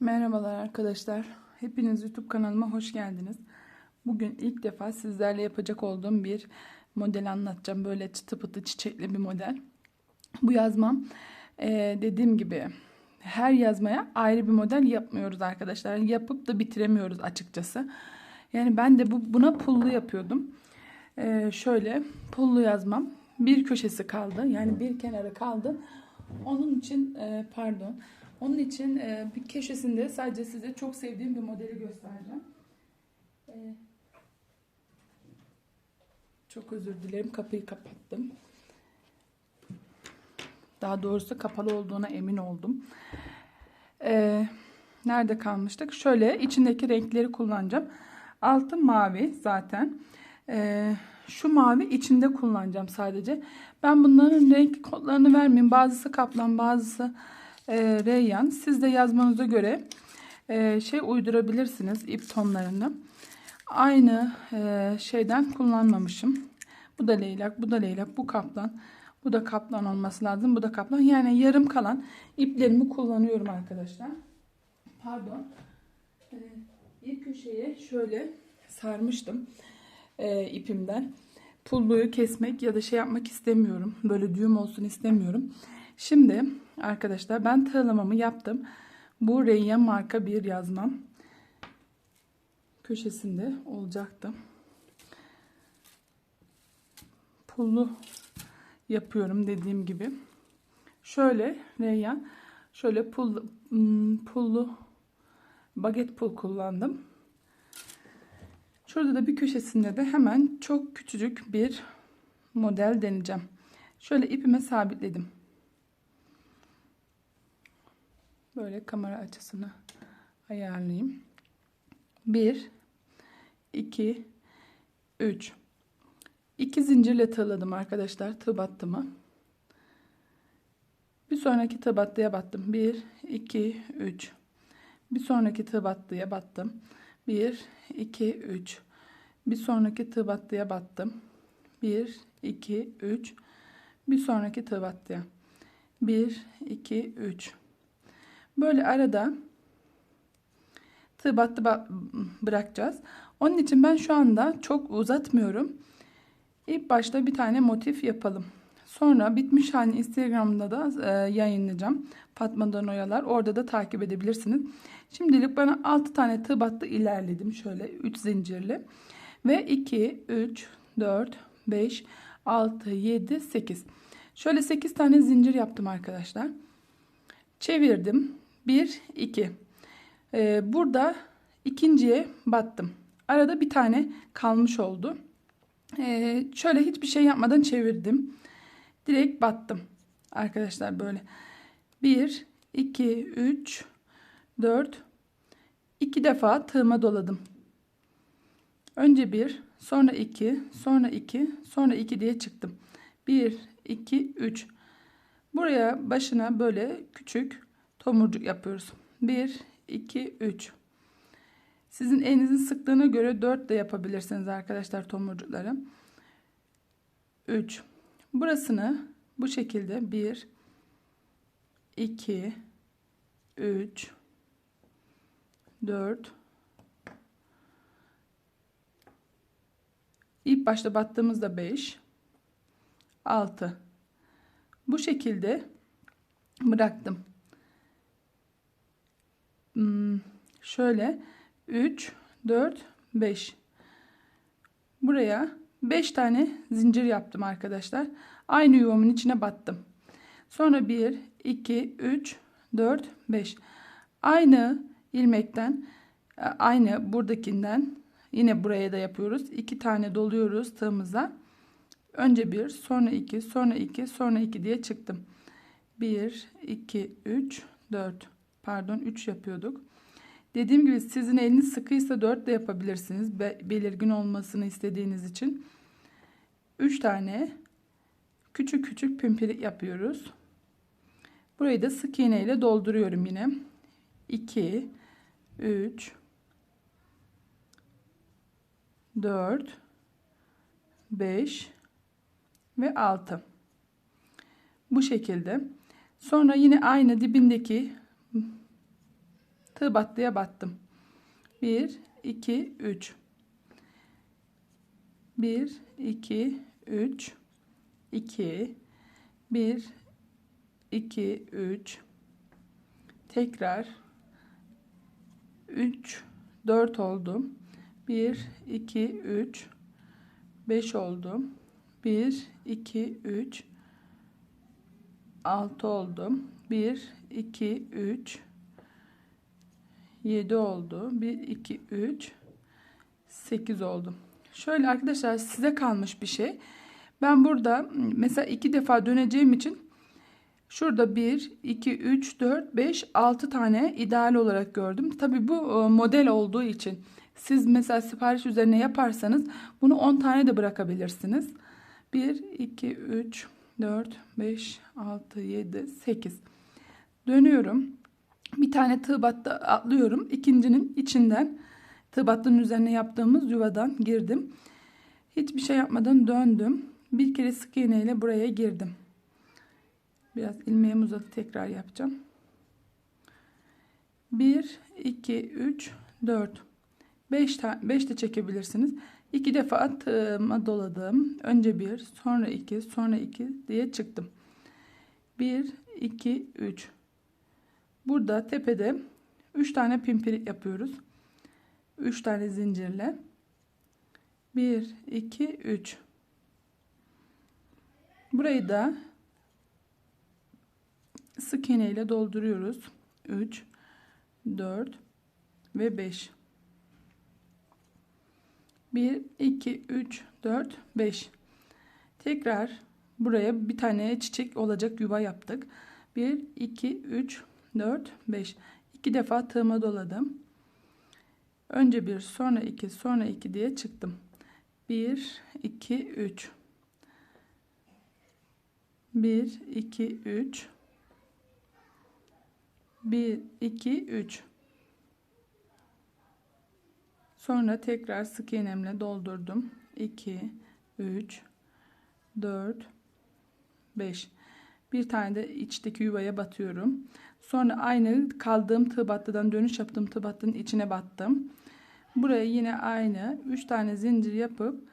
Merhabalar arkadaşlar. Hepiniz YouTube kanalıma hoş geldiniz. Bugün ilk defa sizlerle yapacak olduğum bir model anlatacağım. Böyle çıtı pıtı çiçekli bir model. Bu yazmam eee, dediğim gibi her yazmaya ayrı bir model yapmıyoruz arkadaşlar. Yapıp da bitiremiyoruz açıkçası. Yani ben de bu buna pullu yapıyordum. Eee, şöyle pullu yazmam. Bir köşesi kaldı. Yani bir kenarı kaldı. Onun için eee, pardon. Onun için eee, bir köşesinde sadece size çok sevdiğim bir modeli göstereceğim. Eee, çok özür dilerim. Kapıyı kapattım. Daha doğrusu kapalı olduğuna emin oldum. Eee, nerede kalmıştık? Şöyle içindeki renkleri kullanacağım. Altı mavi zaten. Eee, şu mavi içinde kullanacağım sadece. Ben bunların renk kodlarını vermeyeyim. Bazısı kaplan, bazısı e, reyyan. Siz de yazmanıza göre e, şey uydurabilirsiniz ip tonlarını. Aynı e, şeyden kullanmamışım. Bu da leylak, bu da leylak, bu kaplan. Bu da kaplan olması lazım. Bu da kaplan. Yani yarım kalan iplerimi kullanıyorum arkadaşlar. Pardon. Ee, bir köşeye şöyle sarmıştım e, ipimden. Pulluyu kesmek ya da şey yapmak istemiyorum. Böyle düğüm olsun istemiyorum. Şimdi arkadaşlar ben tığlamamı yaptım. Bu Reyyan marka bir yazmam. Köşesinde olacaktı. Pullu yapıyorum dediğim gibi. Şöyle Reyyan şöyle pul, hmm, pullu baget pul kullandım. Şurada da bir köşesinde de hemen çok küçücük bir model deneyeceğim. Şöyle ipime sabitledim. Böyle kamera açısını ayarlayayım. 1 2 3 2 zincirle tığladım arkadaşlar. Tığ battımı. Bir sonraki tığ battıya battım. 1 2 3 Bir sonraki tığ battıya battım. 1 2 3 Bir sonraki tığ battıya battım. 1 2 3 Bir sonraki tığ battıya. 1 2 3 Böyle arada tığ bırakacağız. Onun için ben şu anda çok uzatmıyorum. İlk başta bir tane motif yapalım. Sonra bitmiş halini Instagram'da da e, yayınlayacağım. Fatma'dan oyalar. Orada da takip edebilirsiniz. Şimdilik bana 6 tane tığ battı ilerledim. Şöyle 3 zincirli. Ve 2, 3, 4, 5, 6, 7, 8. Şöyle 8 tane zincir yaptım arkadaşlar. Çevirdim. 1, 2. Ee, burada ikinciye battım. Arada bir tane kalmış oldu. Ee, şöyle hiçbir şey yapmadan çevirdim. Direkt battım. Arkadaşlar böyle. 1, 2, 3, 4, 2 defa tığıma doladım. Önce 1, sonra 2, sonra 2, sonra 2 diye çıktım. 1, 2, 3. Buraya başına böyle küçük tomurcuk yapıyoruz. 1, 2, 3. Sizin elinizin sıklığına göre 4 de yapabilirsiniz arkadaşlar tomurcukları. 3. Burasını bu şekilde 1, 2, 3, 4, İlk başta battığımızda 5, 6. Bu şekilde bıraktım. Hmm, şöyle. 3 4 5 buraya 5 tane zincir yaptım arkadaşlar. Aynı yuvamın içine battım. Sonra 1 2 3 4 5 aynı ilmekten e, aynı buradakinden yine buraya da yapıyoruz. 2 tane doluyoruz tığımıza. Önce 1 sonra 2 sonra 2 sonra 2 diye çıktım. 1 2 3 4 pardon 3 yapıyorduk. Dediğim gibi sizin eliniz sıkıysa 4 de yapabilirsiniz. belirgin olmasını istediğiniz için. 3 tane küçük küçük pimpirik yapıyoruz. Burayı da sık iğne ile dolduruyorum yine. 2 3 4 5 ve 6 bu şekilde sonra yine aynı dibindeki tığ battıya battım. 1 2 3 1 2 3 2 1 2 3 tekrar. 3 4 oldu 1 2 3 5 oldu 1 2 3 6 oldu. 1 2 3 7 oldu. 1 2 3 8 oldu. Şöyle arkadaşlar size kalmış bir şey. Ben burada mesela iki defa döneceğim için şurada 1 2 3 4 5 6 tane ideal olarak gördüm. Tabi bu e, model olduğu için siz mesela sipariş üzerine yaparsanız bunu 10 tane de bırakabilirsiniz. 1 2 3 4 5 6 7 8 dönüyorum. Bir tane tığ battı atlıyorum. İkincinin içinden. Tığ battının üzerine yaptığımız yuvadan girdim. Hiçbir şey yapmadan döndüm. Bir kere sık iğne ile buraya girdim. Biraz ilmeğimi uzatıp tekrar yapacağım. 1 2 3 4 5 tane 5 de çekebilirsiniz İki defa tığıma doladım. Önce bir sonra iki sonra iki diye çıktım. 1 2 3 burada tepede 3 tane pimpiri yapıyoruz. 3 tane zincirle. 1 2 3 burayı da sık iğne ile dolduruyoruz. 3 4 ve 5 1 2 3 4 5 tekrar buraya bir tane çiçek olacak yuva yaptık. 1 2 3 4 5 iki defa tığıma doladım. Önce bir sonra iki sonra iki diye çıktım. 1 2 3 1 2 3 1 2 3 sonra tekrar sık iğnemle doldurdum. 2 3 4 5 bir tane de içteki yuvaya batıyorum. Sonra aynı kaldığım tığ battıdan dönüş yaptığım tığ battının içine battım. Buraya yine aynı 3 tane zincir yapıp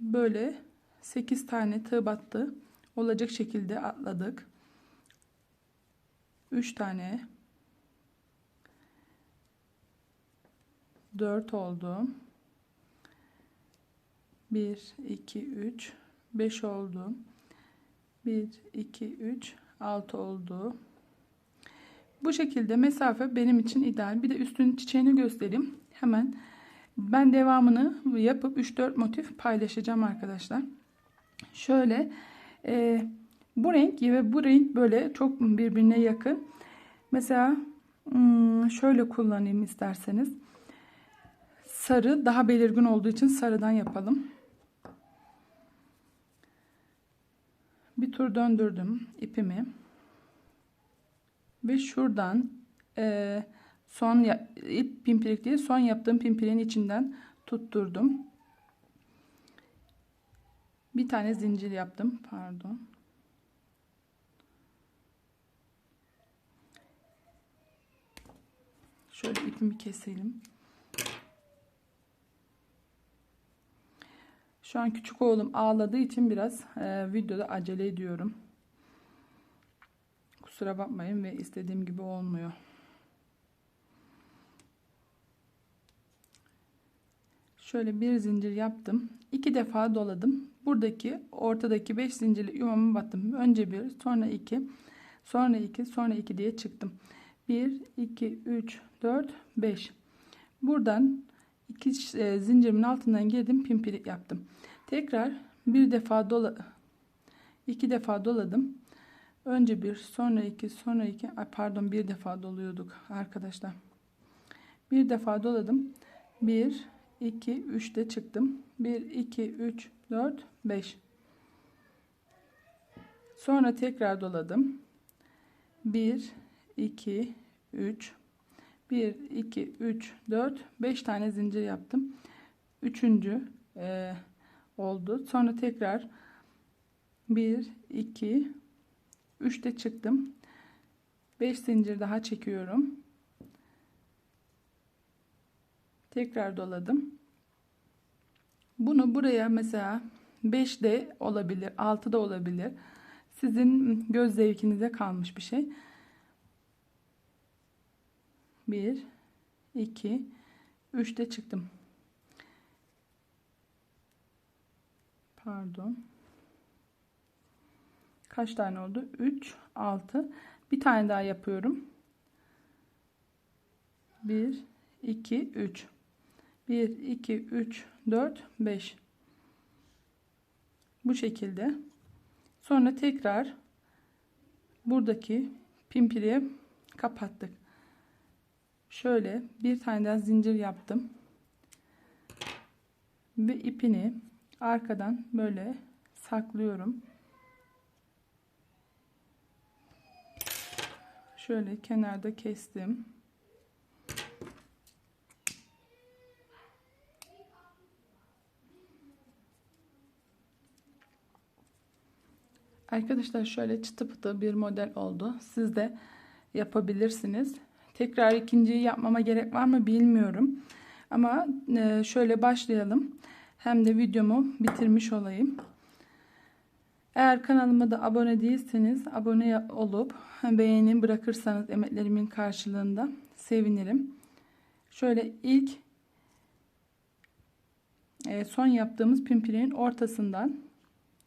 böyle 8 tane tığ battı. Olacak şekilde atladık. 3 tane 4 oldu. 1 2 3 5 oldu. 1 2 3 6 oldu. Bu şekilde mesafe benim için ideal. Bir de üstünün çiçeğini göstereyim. Hemen ben devamını yapıp 3-4 motif paylaşacağım arkadaşlar. Şöyle e, bu renk ve bu renk böyle çok birbirine yakın. Mesela hmm, şöyle kullanayım isterseniz sarı daha belirgin olduğu için sarıdan yapalım. Bir tur döndürdüm ipimi. Ve şuradan e, son ip pimpirik değil son yaptığım pimpiriğin içinden tutturdum. Bir tane zincir yaptım pardon. Şöyle ipimi keselim Şu an küçük oğlum ağladığı için biraz e, videoda acele ediyorum. Kusura bakmayın ve istediğim gibi olmuyor. Şöyle bir zincir yaptım. iki defa doladım. Buradaki ortadaki 5 zincirli yuvamı battım. Önce bir, sonra iki, sonra iki, sonra iki diye çıktım. 1, 2, 3, 4, 5. Buradan iki e, zincirimin altından girdim pimpirik yaptım. Tekrar bir defa dola iki defa doladım. Önce bir sonra iki sonra iki pardon bir defa doluyorduk arkadaşlar. Bir defa doladım. 1 2 3 de çıktım. 1 2 3 4 5 sonra tekrar doladım. 1 2 3 1 2 3 4 5 tane zincir yaptım üçüncü e, oldu sonra tekrar 1 2 3 de çıktım 5 zincir daha çekiyorum Tekrar doladım. Bunu buraya mesela 5 de olabilir, 6 da olabilir. Sizin göz zevkinize kalmış bir şey. 1 2 3 de çıktım. Pardon. Kaç tane oldu? 3 6 bir tane daha yapıyorum. 1 2 3 1 2 3 4 5 bu şekilde sonra tekrar buradaki pimpiriye kapattık şöyle bir tane daha zincir yaptım ve ipini arkadan böyle saklıyorum şöyle kenarda kestim Arkadaşlar şöyle çıtı pıtı bir model oldu. Siz de yapabilirsiniz. Tekrar ikinciyi yapmama gerek var mı bilmiyorum. Ama e, şöyle başlayalım. Hem de videomu bitirmiş olayım. Eğer kanalıma da abone değilseniz abone olup beğeni bırakırsanız emeklerimin karşılığında sevinirim. Şöyle ilk e, son yaptığımız pimpirinin ortasından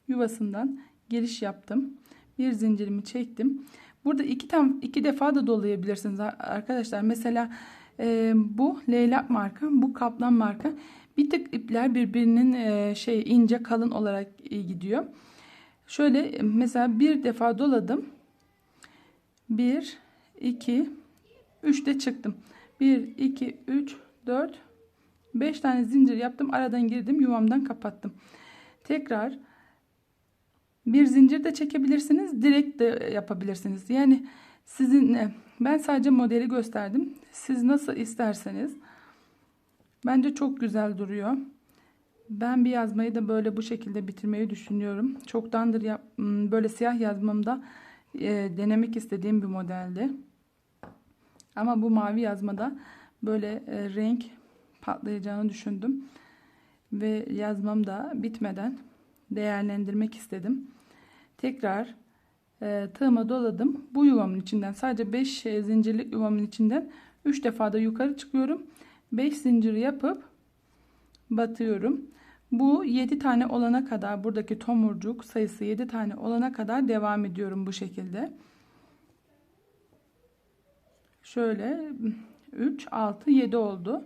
yuvasından giriş yaptım. Bir zincirimi çektim. Burada iki tam iki defa da dolayabilirsiniz arkadaşlar. Mesela e, bu leylak marka, bu kaplan marka. Bir tık ipler birbirinin e, şey ince kalın olarak gidiyor. Şöyle mesela bir defa doladım. Bir, iki, üç de çıktım. Bir, iki, üç, dört, beş tane zincir yaptım. Aradan girdim, yuvamdan kapattım. Tekrar bir zincir de çekebilirsiniz. Direkt de yapabilirsiniz. Yani sizin ben sadece modeli gösterdim. Siz nasıl isterseniz. Bence çok güzel duruyor. Ben bir yazmayı da böyle bu şekilde bitirmeyi düşünüyorum. Çoktandır yap, böyle siyah yazmamda e, denemek istediğim bir modeldi. Ama bu mavi yazmada böyle e, renk patlayacağını düşündüm. Ve yazmam da bitmeden değerlendirmek istedim. Tekrar e, tığıma doladım. Bu yuvamın içinden sadece 5 zincirlik yuvamın içinden 3 defa da yukarı çıkıyorum. 5 zincir yapıp batıyorum. Bu 7 tane olana kadar buradaki tomurcuk sayısı 7 tane olana kadar devam ediyorum bu şekilde. Şöyle 3 6 7 oldu.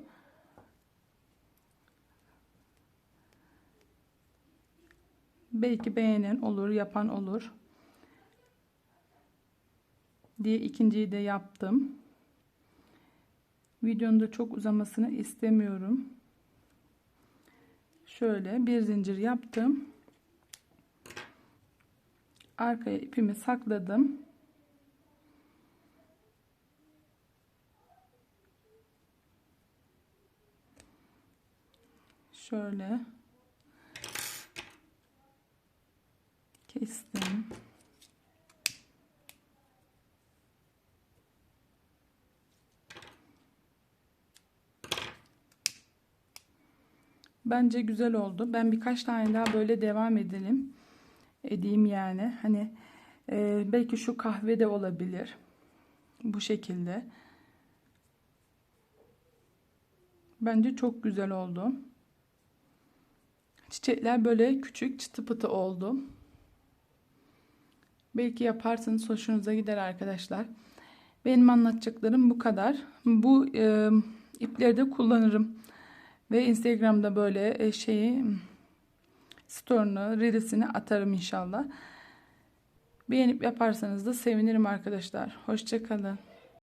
Belki beğenen olur, yapan olur. Diye ikinciyi de yaptım. Videonun da çok uzamasını istemiyorum. Şöyle bir zincir yaptım. Arkaya ipimi sakladım. Şöyle kestim. Bence güzel oldu. Ben birkaç tane daha böyle devam edelim. Edeyim yani. Hani e, belki şu kahve de olabilir. Bu şekilde. Bence çok güzel oldu. Çiçekler böyle küçük çıtı pıtı oldu. Belki yaparsanız hoşunuza gider arkadaşlar. Benim anlatacaklarım bu kadar. Bu e, ipleri de kullanırım. Ve Instagram'da böyle e, şeyi story'unu, reelsini atarım inşallah. Beğenip yaparsanız da sevinirim arkadaşlar. Hoşçakalın.